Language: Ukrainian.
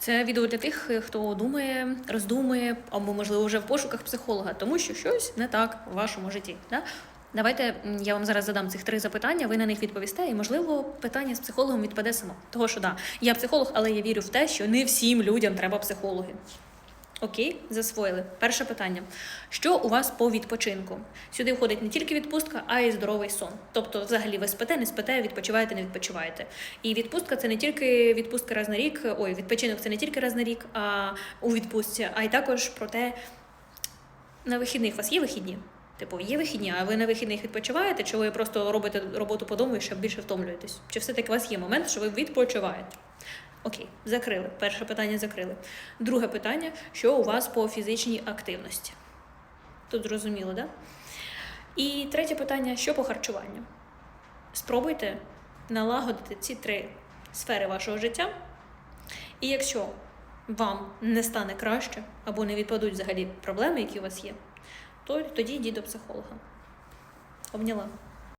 Це відео для тих, хто думає, роздумує, або, можливо, вже в пошуках психолога, тому що щось не так в вашому житті. Да? Давайте я вам зараз задам цих три запитання, ви на них відповісте, і можливо питання з психологом відпаде само. Того що да, я психолог, але я вірю в те, що не всім людям треба психологи. Окей, засвоїли. Перше питання: що у вас по відпочинку? Сюди входить не тільки відпустка, а й здоровий сон. Тобто, взагалі, ви спите, не спите, відпочиваєте, не відпочиваєте. І відпустка це не тільки відпустка раз на рік. Ой, відпочинок це не тільки раз на рік, а у відпустці, а й також про те, на вихідних у вас є вихідні. Типу, є вихідні, а ви на вихідних відпочиваєте, чи ви просто робите роботу по дому і ще більше втомлюєтесь? Чи все-таки у вас є момент, що ви відпочиваєте? Окей, закрили. Перше питання закрили. Друге питання: що у вас по фізичній активності? Тут зрозуміло, да? І третє питання: що по харчуванню? Спробуйте налагодити ці три сфери вашого життя. І якщо вам не стане краще або не відпадуть взагалі проблеми, які у вас є, то тоді йдіть до психолога. Обняла.